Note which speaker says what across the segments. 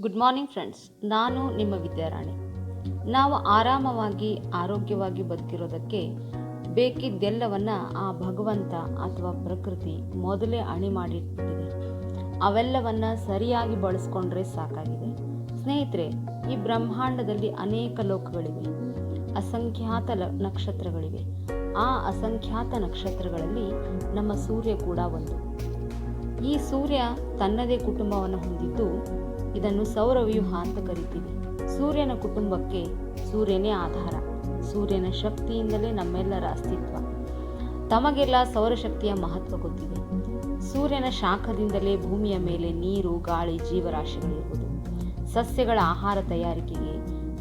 Speaker 1: Good morning friends ನಾನು ನಿಮ್ಮ ವಿದ್ಯಾರಾಣಿ. ನಾವು ಆರಾಮವಾಗಿ, ಆರೋಗ್ಯವಾಗಿ ಬದುಕಿರೋದಕ್ಕೆ ಬೇಕಿದ್ದೆಲ್ಲವನ್ನ ಆ ಭಗವಂತ ಅಥವಾ ಪ್ರಕೃತಿ ಮೊದಲೇ ಅಣಿ ಮಾಡಿಟ್ಟಿದೆ. ಅವೆಲ್ಲವನ್ನ ಸರಿಯಾಗಿ ಬಳಸ್ಕೊಂಡ್ರೆ ಸಾಕಾಗಿದೆ. ಸ್ನೇಹಿತರೆ, ಈ ಬ್ರಹ್ಮಾಂಡದಲ್ಲಿ ಅನೇಕ ಲೋಕಗಳಿವೆ. ಅಸಂಖ್ಯಾತ ನಕ್ಷತ್ರಗಳಿವೆ. ಆ ಅಸಂಖ್ಯಾತ ನಕ್ಷತ್ರಗಳಲ್ಲಿ ನಮ್ಮ ಸೂರ್ಯ ಕೂಡ ಒಂದು. ಈ ಸೂರ್ಯ ತನ್ನದೇ ಕುಟುಂಬವನ್ನು ಹೊಂದಿದ್ದು ಇದನ್ನು ಸೌರವ್ಯೂಹ ಅಂತ ಕರಿತೀವಿ ಸೂರ್ಯನ ಕುಟುಂಬಕ್ಕೆ ಸೂರ್ಯನೇ ಆಧಾರ. ಸೂರ್ಯನ ಶಕ್ತಿಯಿಂದಲೇ ನಮ್ಮೆಲ್ಲರ ಅಸ್ತಿತ್ವ. ತಮಗೆಲ್ಲ ಸೌರಶಕ್ತಿಯ ಮಹತ್ವ ಗೊತ್ತಿದೆ. ಸೂರ್ಯನ ಶಾಖದಿಂದಲೇ ಭೂಮಿಯ ಮೇಲೆ ನೀರು, ಗಾಳಿ ಜೀವರಾಶಿಗಳಿರುವುದು ಸಸ್ಯಗಳ ಆಹಾರ ತಯಾರಿಕೆಗೆ,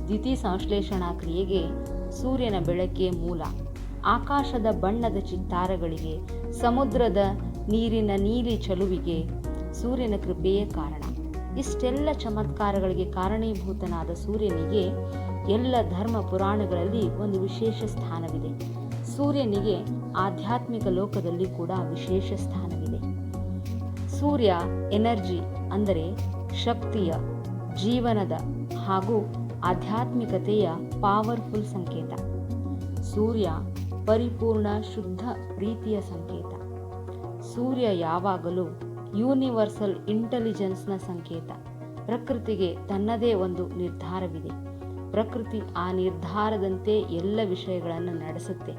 Speaker 1: ದ್ಯುತಿ ಸಂಶ್ಲೇಷಣಾ ಕ್ರಿಯೆಗೆ ಸೂರ್ಯನ ಬೆಳಕೆ ಮೂಲ. ಆಕಾಶದ ಬಣ್ಣದ ಚಿತ್ತಾರಗಳಿಗೆ, ಸಮುದ್ರದ ನೀರಿನ ನೀಲಿ ಚಲುವಿಗೆ ಸೂರ್ಯನ ಕೃಪೆಯೇ ಕಾರಣ. ಇಷ್ಟೆಲ್ಲ ಚಮತ್ಕಾರಗಳಿಗೆ ಕಾರಣೀಭೂತನಾದ ಸೂರ್ಯನಿಗೆ ಎಲ್ಲ ಧರ್ಮ ಪುರಾಣಗಳಲ್ಲಿ ಒಂದು ವಿಶೇಷ ಸ್ಥಾನವಿದೆ. ಸೂರ್ಯನಿಗೆ ಆಧ್ಯಾತ್ಮಿಕ ಲೋಕದಲ್ಲಿ ಕೂಡ ವಿಶೇಷ ಸ್ಥಾನವಿದೆ. ಸೂರ್ಯ ಎನರ್ಜಿ ಅಂದರೆ ಶಕ್ತಿಯ, ಜೀವನದ ಹಾಗೂ ಆಧ್ಯಾತ್ಮಿಕತೆಯ ಪವರ್ಫುಲ್ ಸಂಕೇತ. ಸೂರ್ಯ ಪರಿಪೂರ್ಣ ಶುದ್ಧ ಪ್ರೀತಿಯ ಸಂಕೇತ. ಸೂರ್ಯ ಯಾವಾಗಲೂ ಯೂನಿವರ್ಸಲ್ ಇಂಟೆಲಿಜೆನ್ಸ್ನ ಸಂಕೇತ. ಪ್ರಕೃತಿಗೆ ತನ್ನದೇ ಒಂದು ನಿರ್ಧಾರವಿದೆ. ಪ್ರಕೃತಿ ಆ ನಿರ್ಧಾರದಂತೆ ಎಲ್ಲ ವಿಷಯಗಳನ್ನು ನಡೆಸುತ್ತೆ.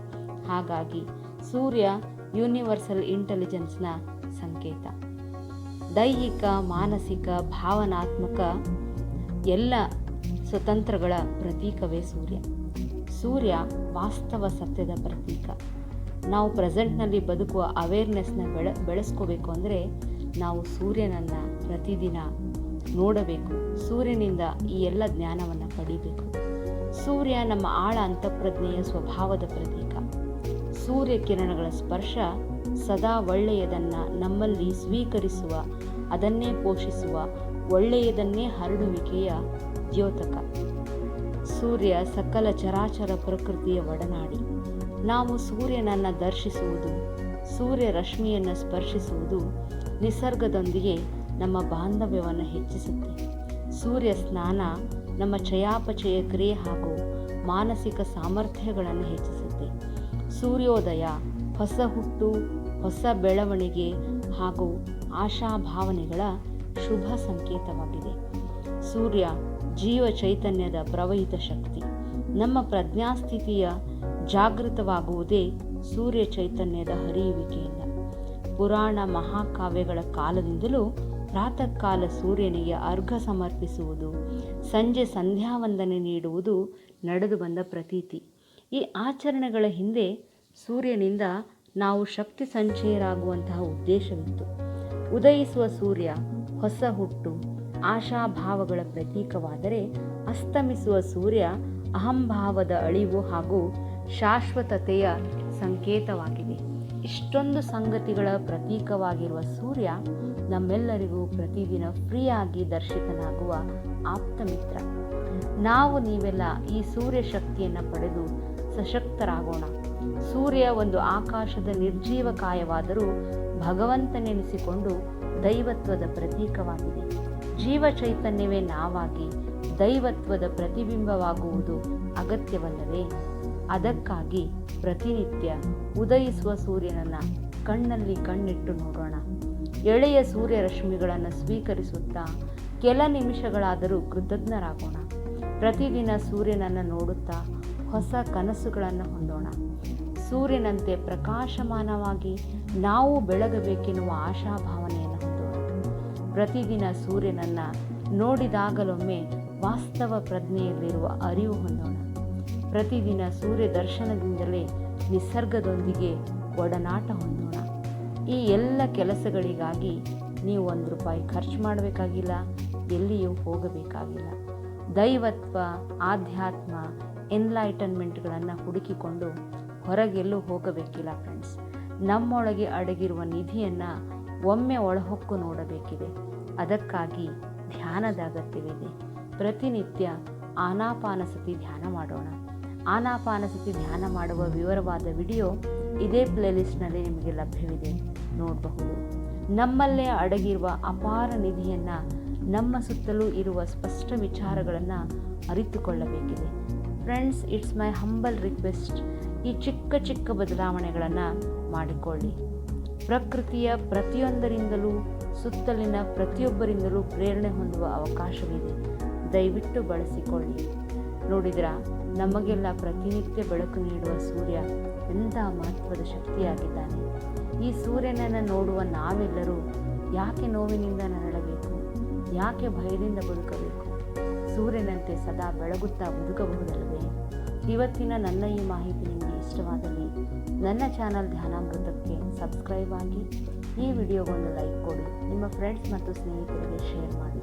Speaker 1: ಹಾಗಾಗಿ ಸೂರ್ಯ ಯೂನಿವರ್ಸಲ್ ಇಂಟೆಲಿಜೆನ್ಸ್ನ ಸಂಕೇತ. ದೈಹಿಕ, ಮಾನಸಿಕ, ಭಾವನಾತ್ಮಕ ಎಲ್ಲ ಸ್ವತಂತ್ರಗಳ ಪ್ರತೀಕವೇ ಸೂರ್ಯ. ಸೂರ್ಯ ವಾಸ್ತವ ಸತ್ಯದ ಪ್ರತೀಕ. ನಾವು ಪ್ರೆಸೆಂಟ್ನಲ್ಲಿ ಬದುಕುವ ಅವೇರ್ನೆಸ್ನ ಬೆಳೆ, ಬೆಳೆಸ್ಕೋಬೇಕು ಅಂದರೆ ನಾವು ಸೂರ್ಯನನ್ನು ಪ್ರತಿದಿನ ನೋಡಬೇಕು. ಸೂರ್ಯನಿಂದ ಈ ಎಲ್ಲ ಜ್ಞಾನವನ್ನು ಪಡಿಬೇಕು. ಸೂರ್ಯ ನಮ್ಮ ಆಳ ಅಂತಃಪ್ರಜ್ಞೆಯ ಸ್ವಭಾವದ ಪ್ರತೀಕ. ಸೂರ್ಯ ಕಿರಣಗಳ ಸ್ಪರ್ಶ ಸದಾ ಒಳ್ಳೆಯದನ್ನು ನಮ್ಮಲ್ಲಿ ಸ್ವೀಕರಿಸುವ, ಅದನ್ನೇ ಪೋಷಿಸುವ, ಒಳ್ಳೆಯದನ್ನೇ ಹರಡುವಿಕೆಯ ದ್ಯೋತಕ. ಸೂರ್ಯ ಸಕಲ ಚರಾಚರ ಪ್ರಕೃತಿಯ ಒಡನಾಡಿ. ನಾವು ಸೂರ್ಯನನ್ನು ದರ್ಶಿಸುವುದು, ಸೂರ್ಯ ರಶ್ಮಿಯನ್ನು ಸ್ಪರ್ಶಿಸುವುದು ನಿಸರ್ಗದೊಂದಿಗೆ ನಮ್ಮ ಬಾಂಧವ್ಯವನ್ನು ಹೆಚ್ಚಿಸುತ್ತೆ. ಸೂರ್ಯ ಸ್ನಾನ ನಮ್ಮ ಚಯಾಪಚಯ ಕ್ರಿಯೆ ಹಾಗೂ ಮಾನಸಿಕ ಸಾಮರ್ಥ್ಯಗಳನ್ನು ಹೆಚ್ಚಿಸುತ್ತೆ. ಸೂರ್ಯೋದಯ ಹೊಸ ಹುಟ್ಟು, ಹೊಸ ಬೆಳವಣಿಗೆ ಹಾಗೂ ಆಶಾಭಾವನೆಗಳ ಶುಭ ಸಂಕೇತವಾಗಿದೆ. ಸೂರ್ಯ ಜೀವ ಚೈತನ್ಯದ ಪ್ರವಹಿತ ಶಕ್ತಿ. ನಮ್ಮ ಪ್ರಜ್ಞಾಸ್ಥಿತಿಯ ಜಾಗೃತವಾಗುವುದೇ ಸೂರ್ಯ ಚೈತನ್ಯದ ಹರಿಯುವಿಕೆಯಿಂದ. ಪುರಾಣ ಮಹಾಕಾವ್ಯಗಳ ಕಾಲದಿಂದಲೂ ಪ್ರಾತಃ ಕಾಲ ಸೂರ್ಯನಿಗೆ ಅರ್ಘ ಸಮರ್ಪಿಸುವುದು, ಸಂಜೆ ಸಂಧ್ಯಾವಂದನೆ ನೀಡುವುದು ನಡೆದು ಬಂದ ಪ್ರತೀತಿ. ಈ ಆಚರಣೆಗಳ ಹಿಂದೆ ಸೂರ್ಯನಿಂದ ನಾವು ಶಕ್ತಿ ಸಂಚಯರಾಗುವಂತಹ ಉದ್ದೇಶವಿತ್ತು. ಉದಯಿಸುವ ಸೂರ್ಯ ಹೊಸ ಹುಟ್ಟು ಆಶಾಭಾವಗಳ ಪ್ರತೀಕವಾದರೆ ಅಸ್ತಮಿಸುವ ಸೂರ್ಯ ಅಹಂಭಾವದ ಅಳಿವು ಹಾಗೂ ಶಾಶ್ವತತೆಯ ಸಂಕೇತವಾಗಿದೆ. ಇಷ್ಟೊಂದು ಸಂಗತಿಗಳ ಪ್ರತೀಕವಾಗಿರುವ ಸೂರ್ಯ ನಮ್ಮೆಲ್ಲರಿಗೂ ಪ್ರತಿದಿನ ಫ್ರೀಯಾಗಿ ದರ್ಶಿತನಾಗುವ ಆಪ್ತ ಮಿತ್ರ. ನಾವು ನೀವೆಲ್ಲ ಈ ಸೂರ್ಯ ಶಕ್ತಿಯನ್ನು ಪಡೆದು ಸಶಕ್ತರಾಗೋಣ. ಸೂರ್ಯ ಒಂದು ಆಕಾಶದ ನಿರ್ಜೀವ ಕಾಯವಾದರೂ ಭಗವಂತನೆನಿಸಿಕೊಂಡು ದೈವತ್ವದ ಪ್ರತೀಕವಾಗಿದೆ. ಜೀವ ಚೈತನ್ಯವೇ ನಾವಾಗಿ ದೈವತ್ವದ ಪ್ರತಿಬಿಂಬವಾಗುವುದು ಅಗತ್ಯವಲ್ಲವೇ? ಅದಕ್ಕಾಗಿ ಪ್ರತಿನಿತ್ಯ ಉದಯಿಸುವ ಸೂರ್ಯನನ್ನು ಕಣ್ಣಲ್ಲಿ ಕಣ್ಣಿಟ್ಟು ನೋಡೋಣ. ಎಳೆಯ ಸೂರ್ಯ ರಶ್ಮಿಗಳನ್ನು ಸ್ವೀಕರಿಸುತ್ತಾ ಕೆಲ ನಿಮಿಷಗಳಾದರೂ ಕೃತಜ್ಞರಾಗೋಣ. ಪ್ರತಿದಿನ ಸೂರ್ಯನನ್ನು ನೋಡುತ್ತಾ ಹೊಸ ಕನಸುಗಳನ್ನು ಹೊಂದೋಣ. ಸೂರ್ಯನಂತೆ ಪ್ರಕಾಶಮಾನವಾಗಿ ನಾವು ಬೆಳಗಬೇಕೆನ್ನುವ ಆಶಾಭಾವನೆಯನ್ನು ಹೊಂದೋಣ. ಪ್ರತಿದಿನ ಸೂರ್ಯನನ್ನು ನೋಡಿದಾಗಲೊಮ್ಮೆ ವಾಸ್ತವ ಪ್ರಜ್ಞೆಯಲ್ಲಿರುವ ಅರಿವು ಹೊಂದೋಣ. ಪ್ರತಿದಿನ ಸೂರ್ಯ ದರ್ಶನದಿಂದಲೇ ನಿಸರ್ಗದೊಂದಿಗೆ ಒಡನಾಟ ಹೊಂದೋಣ. ಈ ಎಲ್ಲ ಕೆಲಸಗಳಿಗಾಗಿ ನೀವು ಒಂದು ರೂಪಾಯಿ ಖರ್ಚು ಮಾಡಬೇಕಾಗಿಲ್ಲ, ಎಲ್ಲಿಯೂ ಹೋಗಬೇಕಾಗಿಲ್ಲ. ದೈವತ್ವ, ಆಧ್ಯಾತ್ಮ ಎನ್ಲೈಟನ್ಮೆಂಟ್ಗಳನ್ನು ಹುಡುಕಿಕೊಂಡು ಹೊರಗೆಲ್ಲೂ ಹೋಗಬೇಕಿಲ್ಲ ಫ್ರೆಂಡ್ಸ್ ನಮ್ಮೊಳಗೆ ಅಡಗಿರುವ ನಿಧಿಯನ್ನು ಒಮ್ಮೆ ಒಳಹೊಕ್ಕು ನೋಡಬೇಕಿದೆ. ಅದಕ್ಕಾಗಿ ಧ್ಯಾನದ ಅಗತ್ಯವಿದೆ. ಪ್ರತಿನಿತ್ಯ ಆನಾಪಾನಸತಿ ಧ್ಯಾನ ಮಾಡೋಣ. ಆನಾಪಾನಸತಿ ಧ್ಯಾನ ಮಾಡುವ ವಿವರವಾದ ವಿಡಿಯೋ ಇದೇ ಪ್ಲೇಲಿಸ್ಟ್ನಲ್ಲಿ ನಿಮಗೆ ಲಭ್ಯವಿದೆ. ನೋಡಬಹುದು. ನಮ್ಮಲ್ಲೇ ಅಡಗಿರುವ ಅಪಾರ ನಿಧಿಯನ್ನು ನಮ್ಮ ಸುತ್ತಲೂ ಇರುವ ಸ್ಪಷ್ಟ ವಿಚಾರಗಳನ್ನು ಅರಿತುಕೊಳ್ಳಬೇಕಿದೆ. Friends, it's my humble request ಈ ಚಿಕ್ಕ ಚಿಕ್ಕ ಬದಲಾವಣೆಗಳನ್ನು ಮಾಡಿಕೊಳ್ಳಿ. ಪ್ರಕೃತಿಯ ಪ್ರತಿಯೊಂದರಿಂದಲೂ, ಸುತ್ತಲಿನ ಪ್ರತಿಯೊಬ್ಬರಿಂದಲೂ ಪ್ರೇರಣೆ ಹೊಂದುವ ಅವಕಾಶವಿದೆ. ದಯವಿಟ್ಟು ಬಳಸಿಕೊಳ್ಳಿ. ನೋಡಿದ್ರ? ನಮಗೆಲ್ಲ ಪ್ರತಿನಿತ್ಯ ಬೆಳಕು ನೀಡುವ ಸೂರ್ಯ ಎಂಥ ಮಹತ್ವದ ಶಕ್ತಿಯಾಗಿದ್ದಾನೆ. ಈ ಸೂರ್ಯನನ್ನು ನೋಡುವ ನಾವೆಲ್ಲರೂ ಯಾಕೆ ನೋವಿನಿಂದ ನರಳಬೇಕು? ಯಾಕೆ ಭಯದಿಂದ ಬದುಕಬೇಕು? ಸೂರ್ಯನಂತೆ ಸದಾ ಬೆಳಗುತ್ತಾ ಬದುಕಬಹುದಲ್ಲವೇ ಇವತ್ತಿನ ನನ್ನ ಈ ಮಾಹಿತಿ ನಿಮಗೆ ಇಷ್ಟವಾದಲ್ಲಿ ನನ್ನ ಚಾನಲ್ ಧ್ಯಾನಾಮೃತಕ್ಕೆ ಸಬ್ಸ್ಕ್ರೈಬ್ ಆಗಿ ಈ ವಿಡಿಯೋಗೊಂದು ಲೈಕ್ ಕೊಡಿ. ನಿಮ್ಮ ಫ್ರೆಂಡ್ಸ್ ಮತ್ತು ಸ್ನೇಹಿತರಿಗೆ ಶೇರ್ ಮಾಡಿ.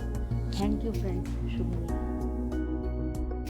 Speaker 1: Thank you friends Shubha